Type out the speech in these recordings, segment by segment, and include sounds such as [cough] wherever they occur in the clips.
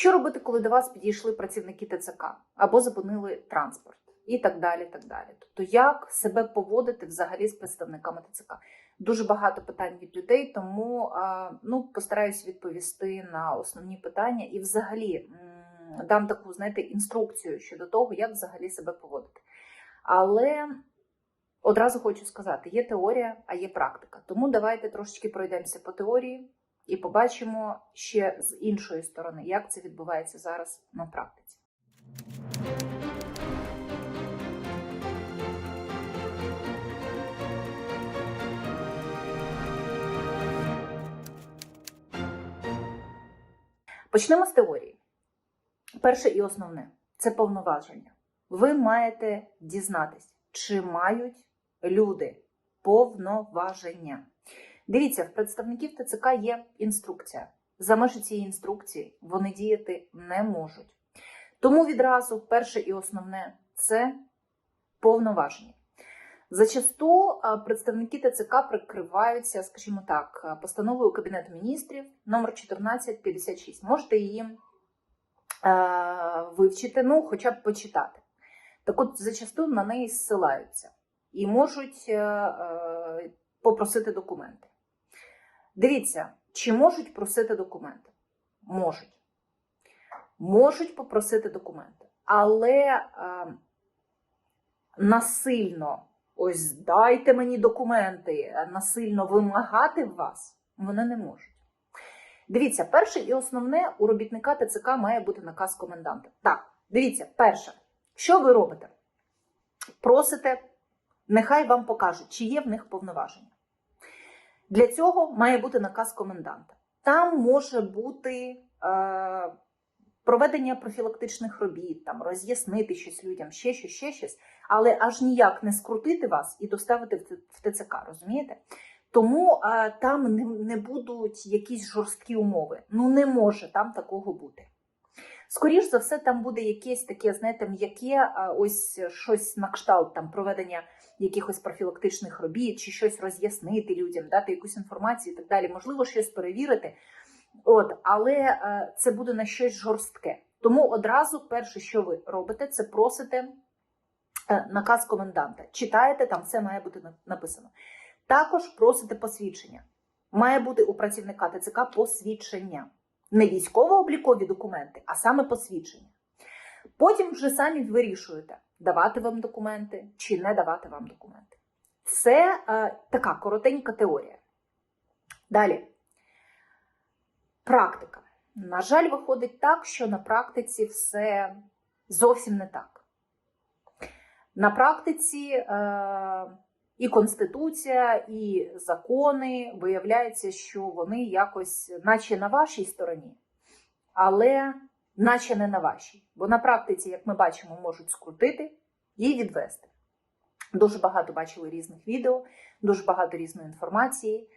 Що робити, коли до вас підійшли працівники ТЦК або зупинили транспорт і так далі. так далі. Тобто, як себе поводити взагалі з представниками ТЦК? Дуже багато питань від людей, тому ну, постараюсь відповісти на основні питання і взагалі дам таку, знаєте, інструкцію щодо того, як взагалі себе поводити. Але одразу хочу сказати: є теорія, а є практика. Тому давайте трошечки пройдемося по теорії і побачимо ще з іншої сторони, як це відбувається зараз на практиці. Почнемо з теорії. Перше і основне це повноваження. Ви маєте дізнатись, чи мають люди повноваження. Дивіться, в представників ТЦК є інструкція. За межі цієї інструкції вони діяти не можуть. Тому відразу перше і основне це повноваження. Зачасту представники ТЦК прикриваються, скажімо так, постановою Кабінету міністрів номер 1456. Можете її е, вивчити, ну, хоча б почитати. Так от, зачасту на неї зсилаються і можуть е, попросити документи. Дивіться, чи можуть просити документи? Можуть. Можуть попросити документи, але е, насильно, ось дайте мені документи, насильно вимагати вас вони не можуть. Дивіться, перше і основне у робітника ТЦК має бути наказ коменданта. Так, дивіться, перше, що ви робите? Просите, нехай вам покажуть, чи є в них повноваження. Для цього має бути наказ коменданта. Там може бути е, проведення профілактичних робіт, там роз'яснити щось людям, ще щось, ще щось, але аж ніяк не скрутити вас і доставити в ТЦК, розумієте? Тому е, там не, не будуть якісь жорсткі умови. Ну не може там такого бути. Скоріш за все, там буде якесь таке, знаєте, м'яке, а, ось щось на кшталт там проведення якихось профілактичних робіт, чи щось роз'яснити людям, дати якусь інформацію і так далі. Можливо, щось перевірити. От, але е, це буде на щось жорстке. Тому одразу перше, що ви робите, це просите е, наказ коменданта. Читаєте, там все має бути написано. Також просите посвідчення. Має бути у працівника ТЦК посвідчення. Не військово-облікові документи, а саме посвідчення. Потім вже самі вирішуєте, давати вам документи чи не давати вам документи. Це е, така коротенька теорія. Далі. Практика. На жаль, виходить так, що на практиці все зовсім не так. На практиці е, і Конституція, і закони виявляється, що вони якось, наче на вашій стороні, але наче не на вашій. Бо на практиці, як ми бачимо, можуть скрутити і відвести. Дуже багато бачили різних відео, дуже багато різної інформації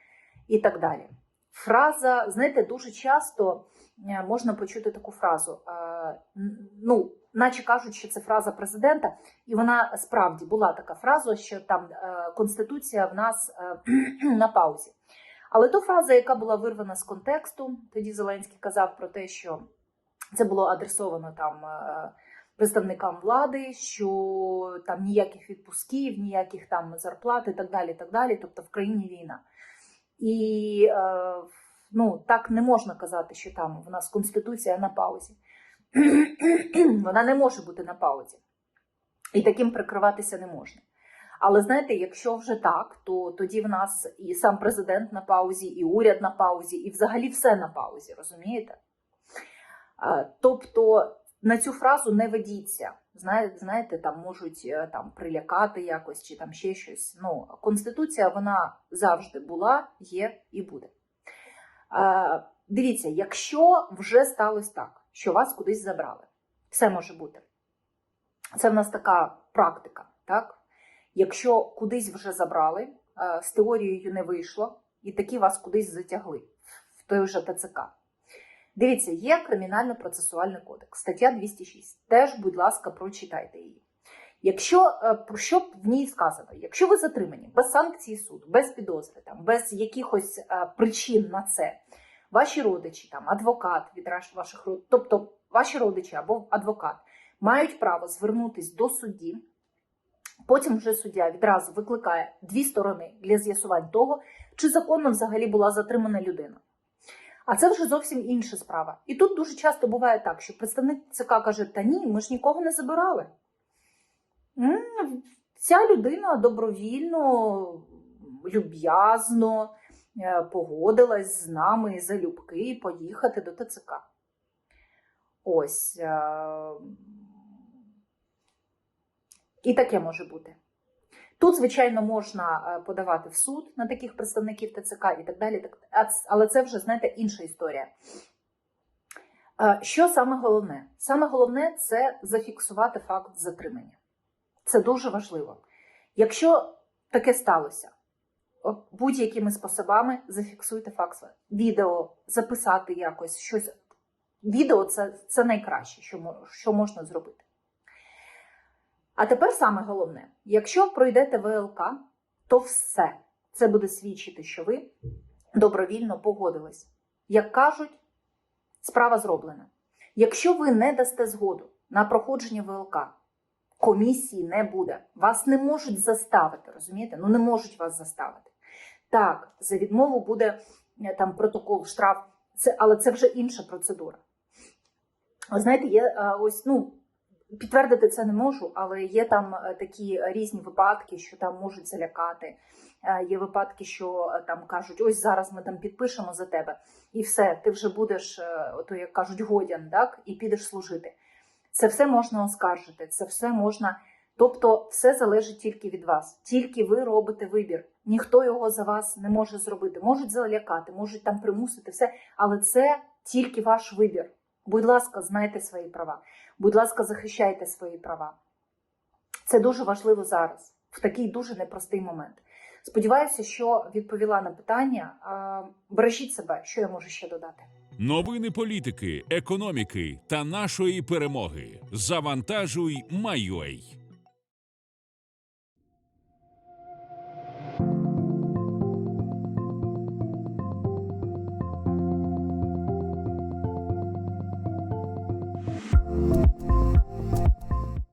і так далі. Фраза, знаєте, дуже часто е, можна почути таку фразу. е, Ну, наче кажуть, що це фраза президента, і вона справді була така фраза, що там е, Конституція в нас [clears throat] на паузі. Але то фраза, яка була вирвана з контексту, тоді Зеленський казав про те, що це було адресовано там е, представникам влади, що там ніяких відпусків, ніяких там зарплат і так далі. так далі. Тобто в країні війна. І е, ну, так не можна казати, що там в нас конституція на паузі. [clears throat] Вона не може бути на паузі. І таким прикриватися не можна. Але знаєте, якщо вже так, то тоді в нас і сам президент на паузі, і уряд на паузі, і взагалі все на паузі, розумієте? Е, Тобто на цю фразу не ведіться. Знаєте, там можуть е, там прилякати якось чи там ще щось. Ну, конституція вона завжди була, є і буде. Е, Дивіться, якщо вже сталося так, що вас кудись забрали, все може бути. Це в нас така практика, так? Якщо кудись вже забрали, з теорією не вийшло, і таки вас кудись затягли в той же ТЦК. Дивіться, є кримінально-процесуальний кодекс, стаття 206. Теж, будь ласка, прочитайте її. Якщо е, про що в ній сказано, якщо ви затримані без санкції суду, без підозри, там, без якихось е, причин на це, ваші родичі, там адвокат від ваших род- тобто ваші родичі або адвокат мають право звернутись до судді. Потім вже суддя відразу викликає дві сторони для з'ясувань того, чи законно взагалі була затримана людина. А це вже зовсім інша справа. І тут дуже часто буває так, що представник ЦК каже: Та ні, ми ж нікого не забирали. Ця людина добровільно, люб'язно е, погодилась з нами залюбки поїхати до ТЦК. Ось. е, І таке може бути. Тут, звичайно, можна е, подавати в суд на таких представників ТЦК і так далі. Але це вже, знаєте, інша історія. Е, Що саме головне? Саме головне це зафіксувати факт затримання. Це дуже важливо. Якщо таке сталося, будь-якими способами зафіксуйте факт. Відео, записати якось щось. Відео це, це найкраще, що, що можна зробити. А тепер саме головне: якщо пройдете ВЛК, то все це буде свідчити, що ви добровільно погодились. Як кажуть, справа зроблена. Якщо ви не дасте згоду на проходження ВЛК, комісії не буде. Вас не можуть заставити, розумієте? Ну не можуть вас заставити. Так, за відмову буде е, там протокол, штраф, це, але це вже інша процедура. Ви знаєте, є е, ось, ну, підтвердити це не можу, але є там е, такі різні випадки, що там можуть залякати. Е, Є випадки, що е, там кажуть, ось зараз ми там підпишемо за тебе, і все, ти вже будеш, ото як кажуть, годян, так, і підеш служити. Це все можна оскаржити, це все можна. Тобто, все залежить тільки від вас. Тільки ви робите вибір. Ніхто його за вас не може зробити. Можуть залякати, можуть там примусити все, але це тільки ваш вибір. Будь ласка, знайте свої права. Будь ласка, захищайте свої права. Це дуже важливо зараз, в такий дуже непростий момент. Сподіваюся, що відповіла на питання. Бережіть себе, що я можу ще додати. Новини політики, економіки та нашої перемоги. Завантажуй, Майой.